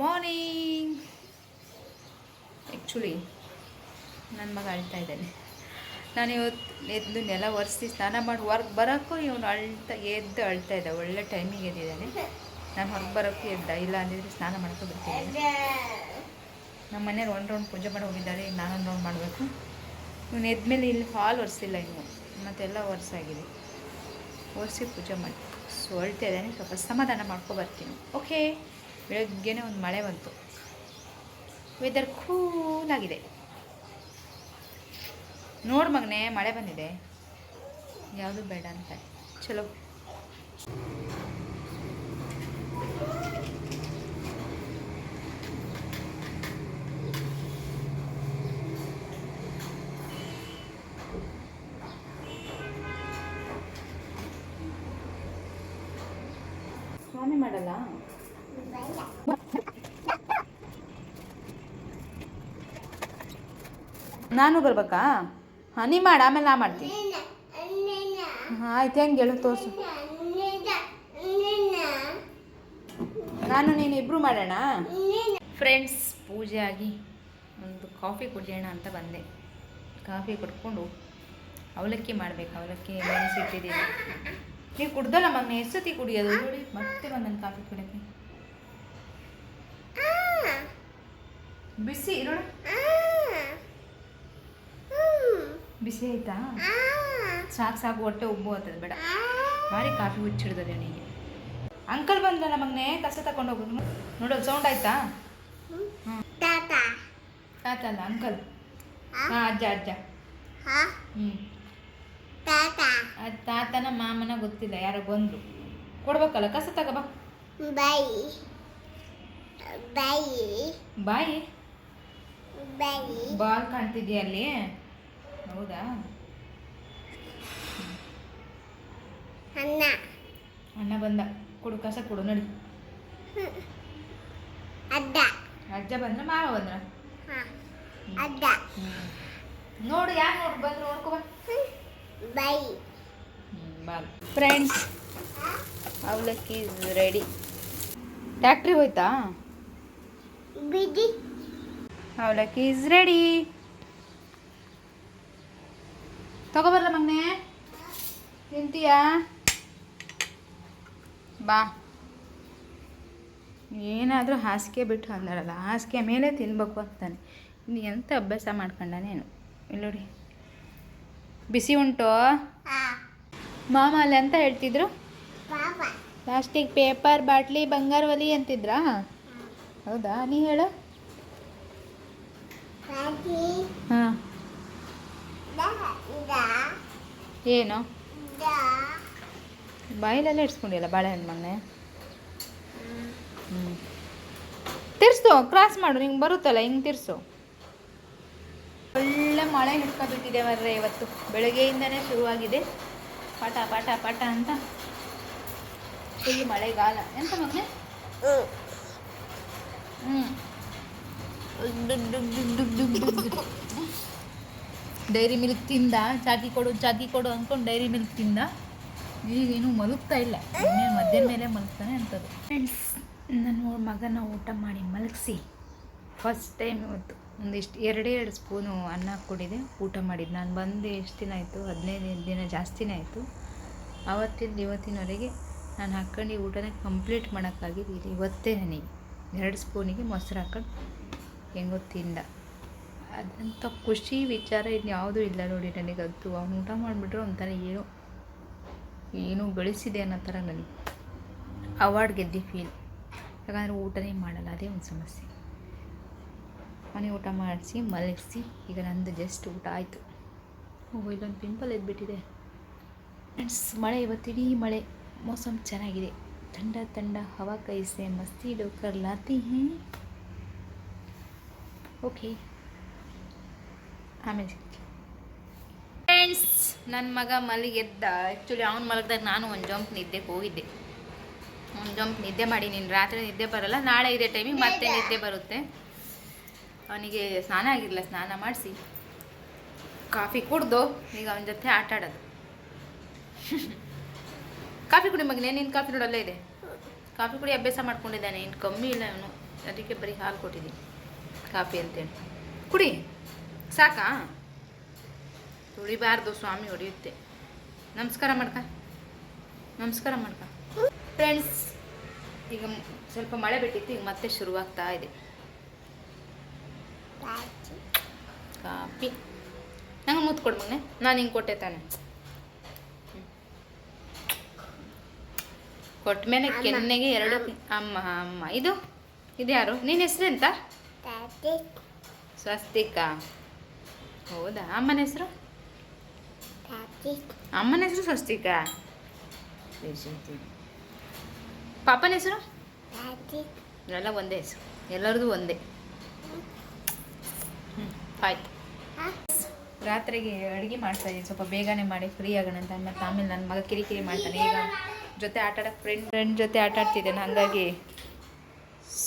Morning actually ನನ್ನ ಮಗ ಅಳ್ತಾ ಇದ್ದಾನೆ. ನಾನು ಇವತ್ತು ಎದ್ದು ನೆಲ ಒರೆಸಿ ಸ್ನಾನ ಮಾಡಿ ಹೊರಗೆ ಬರೋಕ್ಕೂ ಇವನು ಅಳ್ತಾ ಎದ್ದು ಅಳ್ತಾ ಇದ್ದ ಒಳ್ಳೆ ಟೈಮಿಗೆ ಎದ್ದಿದ್ದಾನೆ. ನಾನು ಹೊರಗೆ ಬರೋಕ್ಕೂ ಎದ್ದ. ಇಲ್ಲ ಅಂದಿದ್ರೆ ಸ್ನಾನ ಮಾಡೋಕ್ಕೂ ಬರ್ತೀನಿ. ನಮ್ಮ ಮನೆಯವ್ರು ಒಂದು ರೌಂಡ್ ಪೂಜೆ ಮಾಡಿ ಹೋಗಿದ್ದಾರೆ. ನಾನೊಂದು ರೌಂಡ್ ಮಾಡಬೇಕು. ಇವನು ಎದ್ಮೇಲೆ ಇಲ್ಲಿ ಹಾಲ್ ಒರೆಸಿಲ್ಲ ಇನ್ನು. ಮತ್ತೆಲ್ಲ ಒರೆಸಾಗಿದೆ. ಒರೆಸಿ ಪೂಜೆ ಮಾಡಿ. ಸೊ ಅಳ್ತಾ ಇದ್ದಾನೆ. ಸ್ವಲ್ಪ ಸಮಾಧಾನ ಮಾಡ್ಕೊಬರ್ತೀನಿ ಓಕೆ ಬೆಳಗ್ಗೆನೇ ಒಂದು ಮಳೆ ಬಂತು. ವೆದರ್ ಕೂಲಾಗಿದೆ ನೋಡು ಮಗನೇ, ಮಳೆ ಬಂದಿದೆ. ಯಾವುದು ಬೇಡ ಅಂತ. ಚಲೋ. ಸ್ವಾಮಿ ಮಾಡಲ್ಲ? ನಾನು ಬರ್ಬೇಕಾ? ಹಾಂ ನೀ ಮಾಡಿ ಆಮೇಲೆ ನಾ ಮಾಡ್ತೀನಿ. ಹಾಂ ಆಯ್ತು ಹೆಂಗೆ ಹೇಳು ತೋರಿಸು. ನಾನು ನೀನು ಇಬ್ಬರು ಮಾಡೋಣ? ಫ್ರೆಂಡ್ಸ್ ಪೂಜೆ ಆಗಿ ಒಂದು ಕಾಫಿ ಕುಡಿಯೋಣ ಅಂತ ಬಂದೆ. ಕಾಫಿ ಕುಡ್ಕೊಂಡು ಅವಲಕ್ಕಿ ಮಾಡ್ಬೇಕು ಅವಲಕ್ಕಿ ನೆನೆಸಿಟ್ಟಿದ್ದೀನಿ. ನೀವು ಕುಡ್ದಲ್ಲ ಮಗನ ಎಷ್ಟೊತ್ತಿ ಕುಡಿಯೋದು? ನೋಡಿ ಮತ್ತೆ ಬಂದನು ಕಾಫಿ ಕುಡಿಯೋಕ್ಕೆ. ಬಿಸಿ ನೋಡು ಬಿಸಿ ಆಯ್ತಾ? ಸಾಕು ಸಾಕು ಹೊಟ್ಟೆ ಉಬ್ಬು ಆಗ್ತದೆ ಬೇಡ. ಭಾರಿ ಕಾಫಿ ಹುಚ್ಚಿಡ್ತದೆ ಅವನಿಗೆ. ಅಂಕಲ್ ಬಂದ ಮಗನೇ ಕಸ ತಗೊಂಡು ಹೋಗೋದು ನೋಡೋದು ಸೌಂಡ್ ಆಯ್ತಾ? ತಾತ. ಅಲ್ಲ ಅಂಕಲ್? ಹಾಂ ಅಜ್ಜ ಅಜ್ಜ. ಹ್ಞೂ ಅದ್ ತಾತನ ಮಾಮನ ಗೊತ್ತಿಲ್ಲ ಯಾರೋ ಬಂದರು. ಕೊಡ್ಬೇಕಲ್ಲ ಕಸ ತಗೋಬಾ ಬಾಯಿ. ಬಾಯಿ. ಬಾಯಿ? ಬಾಯಿ. ಬಾಲ್ ಕಾಣ್ತಿದ್ಯಾ ಅಲ್ಲಿ? ಹೌದಾ? ಅಣ್ಣ ಅಣ್ಣ ಬಂದ. ಕೊಡು ಕಸ ಕೊಡು ನಡಿ. ಅಡ್ಡ. ಅಜ್ಜ ಬಂದ್ರ ಮಾವ ಬಂದ್ರ. ಅಜ್ಜ ನೋಡು ಯಾರು ನೋಡು ಬಂದ್ರು ನೋಡ್ಕೊ ಬಾ. ಬಾಲ್. ಫ್ರೆಂಡ್ಸ್ ಅವಲಕ್ಕಿ ರೆಡಿ ಟ್ಯಾಕ್ಟ್ರಿ ಹೋಯ್ತಾ? ಅವಲಕ್ಕಿ ಇಸ್ ರೆಡಿ ತಗೋಬರ್ಲ ಮಗ್ನೆ. ತಿಂತೀಯಾ? ಬಾ. ಏನಾದರೂ ಹಾಸಿಗೆ ಬಿಟ್ಟು ಅಂದಾಡಲ್ಲ ಹಾಸಿಗೆ ಮೇಲೆ ತಿನ್ನಬೇಕು ಅಂತಾನೆ. ಇನ್ನು ಎಂಥ ಅಭ್ಯಾಸ ಮಾಡ್ಕೊಂಡಾನೇನು ಇಲ್ಲಿ ನೋಡಿ. ಬಿಸಿ ಉಂಟು? ಮಾಮ ಅಲ್ಲಿ ಅಂತ ಹೇಳ್ತಿದ್ರು? ಪ್ಲಾಸ್ಟಿಕ್ ಪೇಪರ್ ಬಾಟ್ಲಿ ಬಂಗಾರ ಒಲಿ ಅಂತಿದ್ರಾ? ಹೌದಾ? ನೀ ಹೇಳು. ಹಾಂ. ಏನು? ಬಾಯಿಲೆಲ್ಲ ಇಡ್ಸ್ಕೊಂಡಿಲ್ಲ ಬಾಳೆಹಣ್ಣು ಮೊನ್ನೆ? ಹ್ಞೂ ತಿರ್ಸು ಕ್ರಾಸ್ ಮಾಡು, ನಿಂಗೆ ಬರುತ್ತಲ್ಲ, ಹಿಂಗೆ ತಿರ್ಸು ಒಳ್ಳೆ ಮಳೆ ಹಿಡ್ಕೊಬಿಟ್ಟಿದೆ ಮರ್ರೆ ಇವತ್ತು. ಬೆಳಗ್ಗೆಯಿಂದನೇ ಶುರುವಾಗಿದೆ. ಪಟ ಪಟ ಪಾಠ ಅಂತ. ಫುಲ್ ಮಳೆಗಾಲ. ಎಂತ ಮಗನೆ ಹ್ಞೂ ಡೈರಿ ಮಿಲ್ಕ್ ತಿಂದ, ಚಾಕಿ ಕೊಡು ಚಾಕಿ ಕೊಡು ಅಂದ್ಕೊಂಡು ಡೈರಿ ಮಿಲ್ಕ್ ತಿಂದ ಈಗೇನು ಮಲಗ್ತಾ ಇಲ್ಲ. ಇನ್ನೇನು ಮೇಲೆ ಮಲಗ್ತಾನೆ ಅಂತದ್ದು ಫ್ರೆಂಡ್ಸ್ ನನ್ನ ಮಗನ ಊಟ ಮಾಡಿ ಮಲಗಿಸಿ. ಫಸ್ಟ್ ಟೈಮ್ ಇವತ್ತು. ಒಂದಿಷ್ಟು ಎರಡೇ ಎರಡು ಸ್ಪೂನು ಅನ್ನ ಕೊಡಿದೆ, ಊಟ ಮಾಡಿದ್ದು ನಾನು ಬಂದು ಎಷ್ಟು ದಿನ ಆಯಿತು? ಹದಿನೈದು ದಿನ ಜಾಸ್ತಿನೇ ಆಯಿತು. ಆವತ್ತಿಂದ ಇವತ್ತಿನವರೆಗೆ ನಾನು ಹಾಕ್ಕೊಂಡು ಈ ಊಟನ ಕಂಪ್ಲೀಟ್ ಮಾಡೋಕ್ಕಾಗಿದ್ದು ಇವತ್ತೇ ನನಗೆ. ಎರಡು ಸ್ಪೂನಿಗೆ ಮೊಸರು ಹಾಕೊಂಡು ಹೆಂಗೋ ತಿಂದ. ಅದಂಥ ಖುಷಿ ವಿಚಾರ ಇನ್ಯಾವುದೂ ಇಲ್ಲ ನೋಡಿ ನನಗಂತೂ. ಅವ್ನು ಊಟ ಮಾಡಿಬಿಟ್ರೆ ಒಂಥರ ಏನು ಏನು ಗಳಿಸಿದೆ ಅನ್ನೋ ಥರ ನನಗೆ ಅವಾರ್ಡ್ ಗೆದ್ದಿ ಫೀಲ್ ಯಾಕಂದರೆ ಊಟನೇ ಮಾಡಲ್ಲ, ಅದೇ ಒಂದು ಸಮಸ್ಯೆ. ಮನೆ ಊಟ ಮಾಡಿಸಿ, ಮಲಗಿಸಿ, ಈಗ ನಂದು ಜಸ್ಟ್ ಊಟ ಆಯಿತು. ಓಹೋ ಇಲ್ಲೊಂದು ಪಿಂಪಲ್ ಎದ್ಬಿಟ್ಟಿದೆ. ಫ್ರೆಂಡ್ಸ್ ಮಳೆ ಇವತ್ತಿಡೀ ಮಳೆ. ಮೋಸಮ್ ಚೆನ್ನಾಗಿದೆ. ತಂಡ ತಂಡ ಹವಾ ಕೈಸೆ ಮಸ್ತಿ ಡೋಕರ್ ಲಾತಿ ಓಕೆ ಆಮೇಲೆ ಫ್ರೆಂಡ್ಸ್ ನನ್ನ ಮಗ ಮಲಗೆದ್ದ. ಆ್ಯಕ್ಚುಲಿ ಅವ್ನು ಮಲಗ್ದಾಗ ನಾನು ಒಂದು ಜಂಪ್ ನಿದ್ದೆಗೆ ಹೋಗಿದ್ದೆ. ಒಂದು ಜಂಪ್ ನಿದ್ದೆ ಮಾಡಿ ನೀನು ರಾತ್ರಿ ನಿದ್ದೆ ಬರಲ್ಲ ನಾಳೆ ಇದೇ ಟೈಮಿಗೆ ಮತ್ತೆ ನಿದ್ದೆ ಬರುತ್ತೆ. ಅವನಿಗೆ ಸ್ನಾನ ಆಗಿರಲಿಲ್ಲ ಸ್ನಾನ ಮಾಡಿಸಿ. ಕಾಫಿ ಕುಡ್ದು ಈಗ ಅವನ ಜೊತೆ ಆಟ ಆಡೋದು. ಕಾಫಿ ಕುಡಿ ಮಗನೇ ನಿನ್ನ ಕಾಫಿ ನೋಡಲ್ಲೇ ಇದೆ? ಕಾಫಿ ಕುಡಿ ಅಭ್ಯಾಸ ಮಾಡ್ಕೊಂಡಿದ್ದಾನೆ ಇನ್ನು ಕಮ್ಮಿ ಇಲ್ಲ ಅವನು ಅದಕ್ಕೆ ಬರೀ ಹಾಲು ಕೊಟ್ಟಿದ್ದೀನಿ. ಕಾಫಿ ಅಂತೇಳಿ. ಕುಡಿ. ಸಾಕಾ? ತುಳಿಬಾರ್ದು ಸ್ವಾಮಿ ಹೊಡೆಯುತ್ತೆ. ನಮಸ್ಕಾರ ಮಾಡ್ಕ. ನಮಸ್ಕಾರ ಮಾಡ್ಕ. ಫ್ರೆಂಡ್ಸ್ ಈಗ ಸ್ವಲ್ಪ ಮಳೆ ಬಿಟ್ಟಿತ್ತು ಈಗ ಮತ್ತೆ ಶುರುವಾಗ್ತಾ ಇದೆ. ಕಾಪಿ. ಕಾಫಿ ನಂಗೆ ಮುತ್ತು ಕೊಡು ಮಗನೆ ನಾನು ಹಿಂಗೆ ಕೊಟ್ಟೆ ತಾನೆ. ಕೊಟ್ಟ ಮೇಲೆ ಕೆನ್ನೆಗೆ ಎರಡು ಅಮ್ಮ. ಅಮ್ಮ ಇದು ಇದು ಯಾರು? ಹೆಸರೆಂತ? ಎಂತ ಸ್ವಸ್ತಿಕಾ. ಹೌದಾ? ಅಮ್ಮನ ಹೆಸರು. ಅಮ್ಮನ ಹೆಸರು ಸ್ವಸ್ತಿಕಾ? ಪಾಪನ ಹೆಸರು. ಎಲ್ಲ ಒಂದೇ ಹೆಸರು. ಎಲ್ಲರದು ಒಂದೇ. ಆಯ್ತು? ರಾತ್ರಿಗೆ ಅಡುಗೆ ಮಾಡ್ತಾ ಇದ್ದೀನಿ. ಸ್ವಲ್ಪ ಬೇಗನೆ ಮಾಡಿ ಫ್ರೀ ಆಗೋಣ ಅಂತ ಮತ್ತು ಆಮೇಲೆ ನನ್ನ ಮಗ ಕಿರಿಕಿರಿ ಮಾಡ್ತಾನೆ. ಈಗ ಜೊತೆ ಆಟ ಆಡೋಕ್ಕೆ ಫ್ರೆಂಡ್ ಫ್ರೆಂಡ್ ಜೊತೆ ಆಟ ಆಡ್ತಿದ್ದೇನೆ. ಹಾಗಾಗಿ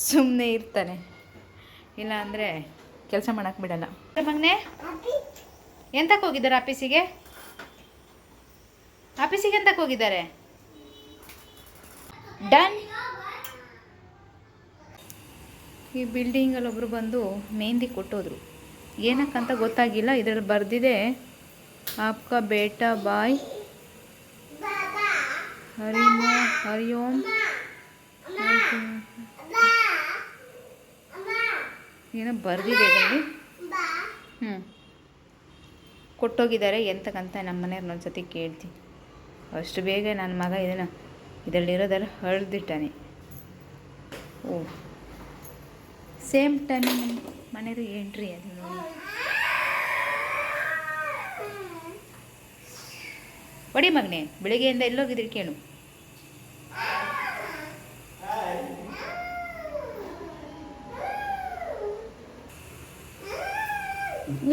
ಸುಮ್ಮನೆ ಇರ್ತಾನೆ. ಇಲ್ಲ ಅಂದರೆ ಕೆಲಸ ಮಾಡಕ್ ಬಿಡಲ್ಲ. ಮಗ್ನೆ. ಎಂತಕ್ಕೆ ಹೋಗಿದ್ದಾರೆ ಆಫೀಸಿಗೆ? ಆಫೀಸಿಗೆ ಎಂತಕ್ಕೆ ಹೋಗಿದ್ದಾರೆ? ಡನ್. ಈ ಬಿಲ್ಡಿಂಗಲ್ಲಿ ಒಬ್ಬರು ಬಂದು ಮೆಹಂದಿ ಕೊಟ್ಟೋದ್ರು. ಏನಕ್ಕಂತ ಗೊತ್ತಾಗಿಲ್ಲ, ಇದರಲ್ಲಿ ಬರ್ದಿದೆ, ಆಪ್ಕ ಬೇಟಾ ಬಾಯ್. ಹರಿ ಹರಿಯೋಂ ಏನೋ ಬರೆದಿದೆ ಇದರಲ್ಲಿ. ಹ್ಞೂ ಕೊಟ್ಟೋಗಿದ್ದಾರೆ ಎಂತಕ್ಕಂತ ನಮ್ಮ ಮನೆಯವ್ರನ್ನ ಒಂದ್ಸತಿ ಕೇಳ್ತೀನಿ ಅಷ್ಟು ಬೇಗ ನನ್ನ ಮಗ ಇದನ್ನು ಇದರಲ್ಲಿರೋದೆಲ್ಲ ಹಳ್ದಿಟ್ಟಾನೆ. ಓ. ಸೇಮ್ ಟೈಮ್ ಮನೆಯದು ಎಂಟ್ರಿ ಅದು ನೋಡಿ. ಒಡಿ ಮಗನೇ, ಬೆಳಿಗ್ಗೆಯಿಂದ ಎಲ್ಲೋಗಿದ್ರಿ ಕೇಳು.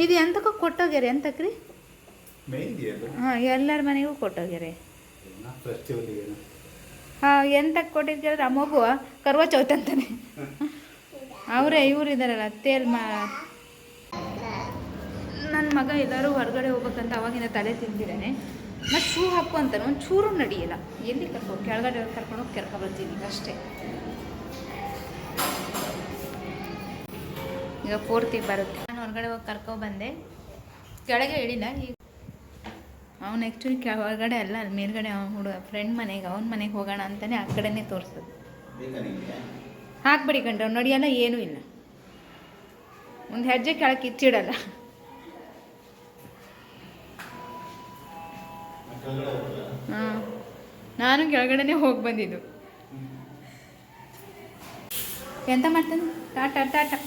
ಇದು ಎಂತಕ್ಕೂ ಕೊಟ್ಟೋಗ್ಯಾರ ಎಂತಕ್ರಿ? ಹಾಂ ಎಲ್ಲರ ಮನೆಗೂ ಕೊಟ್ಟೋಗ್ಯಾರೆ. ಹಾಂ ಎಂತಕ್ಕೆ ಕೊಟ್ಟಿದ್ದಾರೆ ಆ ಮಗು ಕರ್ವ ಚೌತ್ ಅಂತಾನೆ. ಅವರೇ ಇವ್ರು ಇದ್ದಾರಲ್ಲ ತೇಲ್ ಮಾ ನನ್ನ ಮಗ ಎಲ್ಲರೂ ಹೊರಗಡೆ ಹೋಗ್ಬೇಕಂತ ಅವಾಗಿನ ತಲೆ ತಿಂದಿದ್ದಾನೆ. ಮತ್ತು ಶೂ ಹಾಕು ಅಂತ ಒಂದು ಚೂರು ನಡಿಯಲ್ಲ. ಎಲ್ಲಿ ಕರ್ಕೊ ಕೆಳಗಡೆ ಕರ್ಕೊಂಡು ಹೋಗಿ ಕೆರ್ಕೊ ಬರ್ತೀನಿ ಅಷ್ಟೇ. ಈಗ ಪೂರ್ತಿ ಬರುತ್ತೆ. ಹೊರಗಡೆ ಹೋಗಿ ಕರ್ಕೊ ಬಂದೆ. ಕೆಳಗೆ ಹೇಳಿಲ್ಲ ಈಗ ಅವ್ನು ಆ್ಯಕ್ಚುಲಿ ಕೆ ಹೊರಗಡೆ ಅಲ್ಲ ಅಲ್ಲಿ ಮೇಲ್ಗಡೆ ಅವ್ನು ಹುಡುಗ ಫ್ರೆಂಡ್ ಮನೆಗೆ ಅವ್ನ ಮನೆಗೆ ಹೋಗೋಣ ಅಂತಲೇ ಆ ಕಡೆನೇ ತೋರಿಸೋದು. ಹಾಕ್ಬಿಡಿ ಕಂಡ್ರೆ ನೋಡಿಯಲ್ಲ ಏನೂ ಇಲ್ಲ. ಒಂದು ಹೆಜ್ಜೆ ಕೆಳಕ್ಕೆ ಇಚ್ಚಿಡಲ್ಲ ಹಾಂ ನಾನು ಕೆಳಗಡೆನೇ ಹೋಗಿ ಬಂದಿದ್ದು. ಎಂತ ಮಾಡ್ತಾನೆ? ಟಾಟಾ ಟಾಟಾ.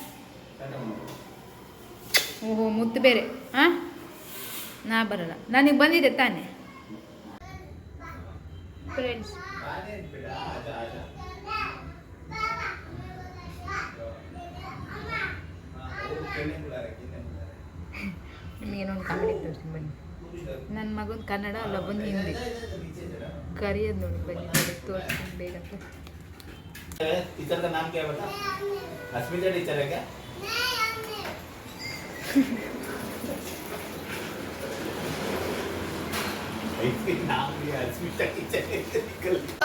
ಓಹೋ ಮುದ್ದು ಬೇರೆ ಹಾಂ ನಾ ಬರಲ್ಲ ನನಗೆ ಬಂದಿದೆ ತಾನೇ ಫ್ರೆಂಡ್ಸ್ ಬಾನೆ ಬಿಡ, ಆಜ, ಆಜ. ಹಾ, ಹೋಗು, ಕೆನ್ನೆ ಮುಳ್ಳಾರೆ, ಕೆನ್ನೆ ಮುಳ್ಳಾರೆ. ನಿಮಗೇನೊಂದು ಕಾಮಿಡಿ ತೋರಿಸ್ತೀನಿ ಬನ್ನಿ ನನ್ನ ಮಗನ ಕನ್ನಡ ಲಬ್ಬನ್ ಹಿಂದಿ ಕರಿಯೋದು ನೋಡಿ ಬನ್ನಿ ನೋಡಿ ತೋರಿಸ್ತೀನಿ ಬೇಗ टीचर का नाम क्या है बता अस्मिता टीचर है क्या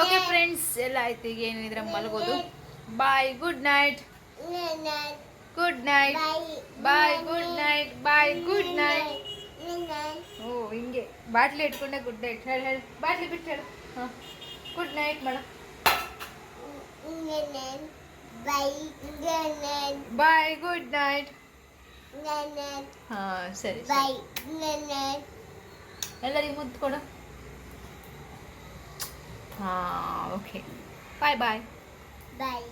ಓಕೆ ಫ್ರೆಂಡ್ಸ್ ಎಲ್ಲ ಆಯ್ತು ಈಗ ಏನಿದ್ರೆ ಮಲಗೋದು bye good night Nana. Good night Bye. Bye good night bye good night Nana. ಓ ಹಿಂಗೆ ಬಾಟ್ಲಿ ಇಟ್ಕೊಂಡೆ ಗುಡ್ ನೈಟ್ ಹೇಳಿ ಹೇಳಿ ಬಾಟ್ಲಿ ಬಿಟ್ಟು ಹೇಳು ಹಾಂ good night madam Nana. Bye. Nana. Bye good night Nana. ಹಾಂ ಸರಿ. ಎಲ್ಲರಿಗೂ ಮುದ್ದು ಕೊಡು ಹಾಂ ಓಕೆ ಬಾಯ್ ಬಾಯ್ Bye.